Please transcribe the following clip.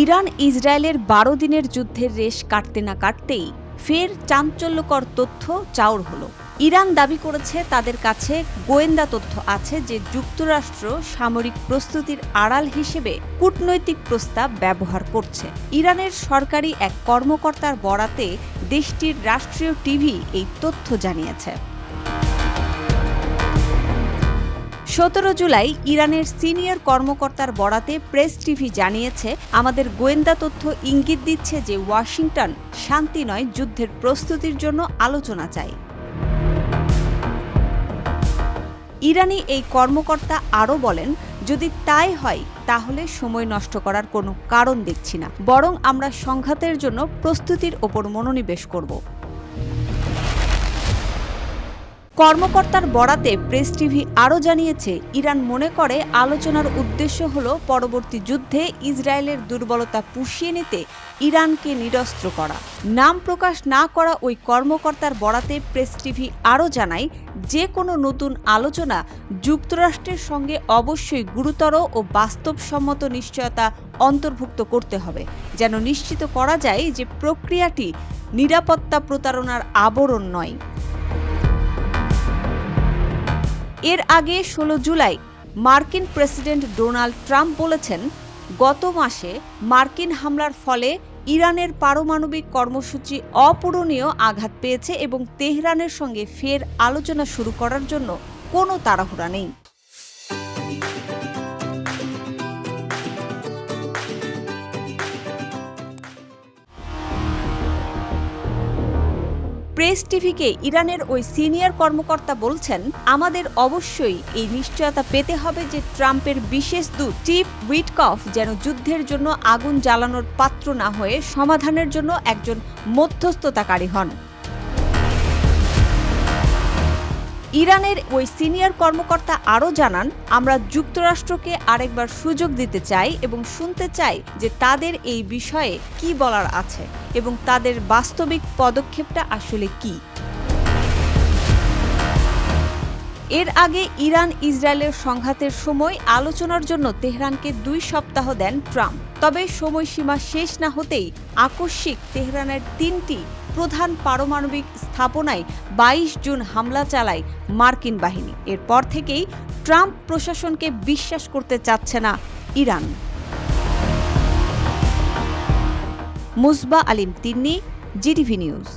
Iran ইসরায়েলের বারো দিনের যুদ্ধের রেশ কাটতে না কাটতেই ফের চাঞ্চল্যকর তথ্য চাউর হলো। ইরান দাবি করেছে তাদের কাছে গোয়েন্দা তথ্য আছে যে যুক্তরাষ্ট্র সামরিক প্রস্তুতির আড়াল হিসেবে কূটনৈতিক প্রস্তাব ব্যবহার করছে। ইরানের সরকারি এক কর্মকর্তার বরাতে দেশটির রাষ্ট্রীয় টিভি এই তথ্য জানিয়েছে। সতেরো জুলাই ইরানের সিনিয়র কর্মকর্তার বরাতে প্রেস টিভি জানিয়েছে, আমাদের গোয়েন্দা তথ্য ইঙ্গিত দিচ্ছে যে ওয়াশিংটন শান্তি নয়, যুদ্ধের প্রস্তুতির জন্য আলোচনা চায় ইরানি এই কর্মকর্তা আরও বলেন, যদি তাই হয়, তাহলে সময় নষ্ট করার কোনো কারণ দেখছি না, বরং আমরা সংঘাতের জন্য প্রস্তুতির ওপর মনোনিবেশ করব। কর্মকর্তার বরাতে প্রেস টিভি আরও জানিয়েছে, ইরান মনে করে আলোচনার উদ্দেশ্য হল পরবর্তী যুদ্ধে ইসরায়েলের দুর্বলতা পুষিয়ে নিতে ইরানকে নিরস্ত্র করা। নাম প্রকাশ না করা ওই কর্মকর্তার বরাতে প্রেস টিভি আরও জানায়, যে কোনো নতুন আলোচনা যুক্তরাষ্ট্রের সঙ্গে অবশ্যই গুরুতর ও বাস্তবসম্মত নিশ্চয়তা অন্তর্ভুক্ত করতে হবে, যেন নিশ্চিত করা যায় যে প্রক্রিয়াটি নিরাপত্তা প্রতারণার আবরণ নয়। এর আগে ষোলো জুলাই মার্কিন প্রেসিডেন্ট ডোনাল্ড ট্রাম্প বলেছেন, গত মাসে মার্কিন হামলার ফলে ইরানের পারমাণবিক কর্মসূচি অপূরণীয় আঘাত পেয়েছে এবং তেহরানের সঙ্গে ফের আলোচনা শুরু করার জন্য কোনো তাড়াহুড়া নেই। প্রেস টিভিকে ইরানের ওই সিনিয়র কর্মকর্তা বলছেন, আমাদের অবশ্যই এই নিশ্চয়তা পেতে হবে যে ট্রাম্পের বিশেষ দূত টিপ উইটকফ যেন যুদ্ধের জন্য আগুন জ্বালানোর পাত্র না হয়ে সমাধানের জন্য একজন মধ্যস্থতাকারী হন। ইরানের ওই সিনিয়র কর্মকর্তা আরও জানান, আমরা যুক্তরাষ্ট্রকে আরেকবার সুযোগ দিতে চাই এবং শুনতে চাই যে তাদের এই বিষয়ে কি বলার আছে এবং তাদের বাস্তবিক পদক্ষেপটা আসলে কি। এর আগে ইরান ইসরায়েলের সংঘাতের সময় আলোচনার জন্য তেহরানকে দুই সপ্তাহ দেন ট্রাম্প। তবে সময়সীমা শেষ না হতেই আকস্মিক তেহরানের তিনটি প্রধান পারমাণবিক স্থাপনায় বাইশ জুন হামলা চালায় মার্কিন বাহিনী। এরপর থেকেই ট্রাম্প প্রশাসনকে বিশ্বাস করতে চাচ্ছে না Iran. Musba Alim Tinni, GTV news.